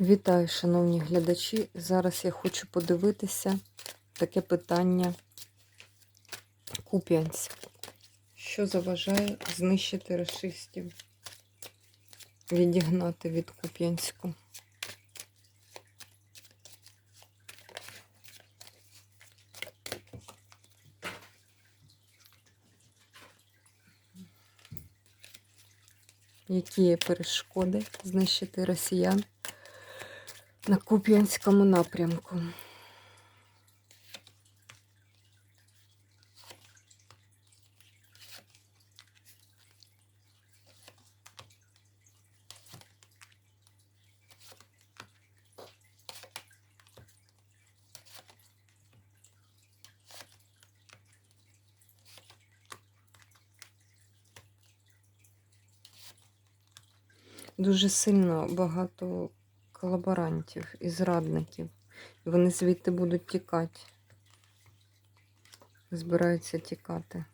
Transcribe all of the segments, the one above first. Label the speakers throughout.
Speaker 1: Вітаю, шановні глядачі. Зараз я хочу подивитися таке питання Куп'янськ. Що заважає знищити расистів, відігнати від Куп'янську? Які є перешкоди знищити росіян? На Куп'янському напрямку. Дуже сильно багато колаборантів і зрадників. І вони звідти будуть тікати. Збираються тікати.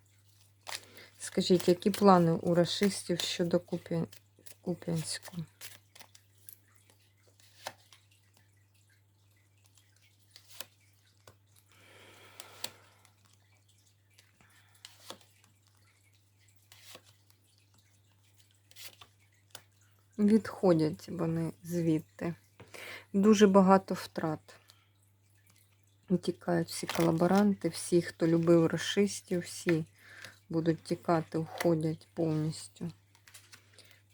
Speaker 1: Скажіть, які плани у расистів щодо? Куп'янську? Відходять вони звідти. Дуже багато втрат. Тікають всі колаборанти, всі, хто любив расистів, всі будуть тікати, уходять повністю.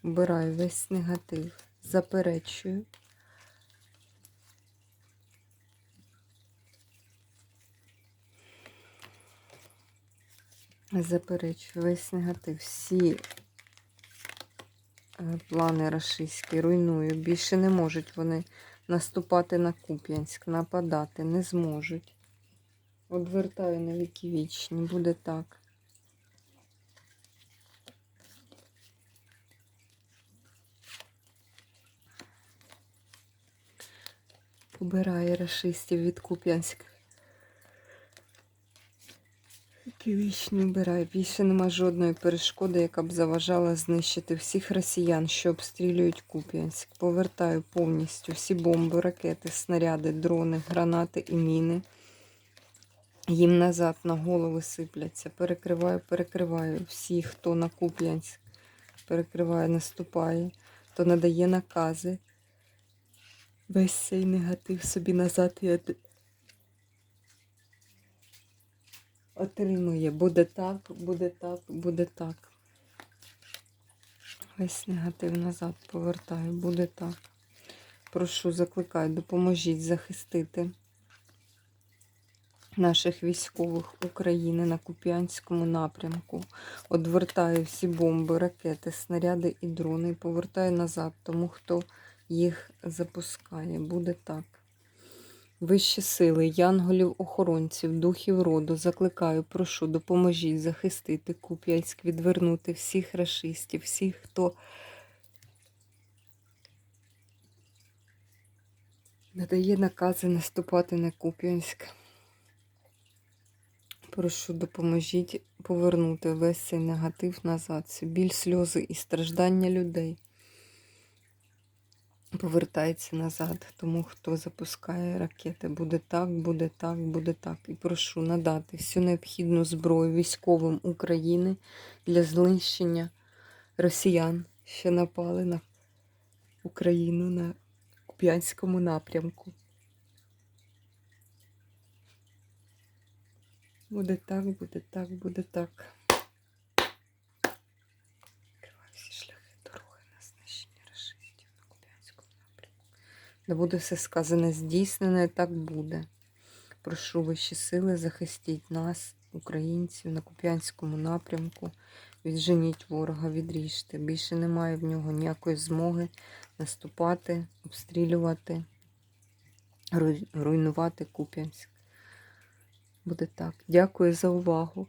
Speaker 1: Вбираю весь негатив, заперечую. Заперечую весь негатив. Всі плани рашистські руйную. Більше не можуть вони наступати на Куп'янськ, нападати не зможуть. Одвертаю на віки вічні, буде так. Убирає рашистів від Куп'янська. Вічний вбирає. Більше нема жодної перешкоди, яка б заважала знищити всіх росіян, що обстрілюють Куп'янськ. Повертаю повністю всі бомби, ракети, снаряди, дрони, гранати і міни. Їм назад на голови сипляться. Перекриваю, перекриваю всі, хто на Куп'янськ перекриває, наступає, хто надає накази. Весь цей негатив собі назад отримує. Буде так, буде так, буде так. Весь негатив назад повертаю, буде так. Прошу, закликаю, допоможіть захистити наших військових України на Куп'янському напрямку. Одвертаю всі бомби, ракети, снаряди і дрони повертаю назад, тому хто їх запускає. Буде так. Вищі сили, янголів-охоронців, духів роду, закликаю, прошу, допоможіть захистити Куп'янськ, відвернути всіх рашистів, всіх, хто надає накази наступати на Куп'янськ. Прошу, допоможіть повернути весь цей негатив назад, біль, сльози і страждання людей повертається назад. Тому хто запускає ракети, буде так, буде так, буде так. І прошу надати всю необхідну зброю військовим України для знищення росіян, що напали на Україну на Куп'янському напрямку. Буде так, буде так, буде так. Відкриваю всі шляхи дороги на знищення рашистів на Куп'янському напрямку. Да буде все сказане здійснене, так буде. Прошу вищі сили, захистіть нас, українців, на Куп'янському напрямку. Відженіть ворога, відріжте. Більше немає в нього ніякої змоги наступати, обстрілювати, руйнувати Куп'янськ. Буде так. Дякую за увагу.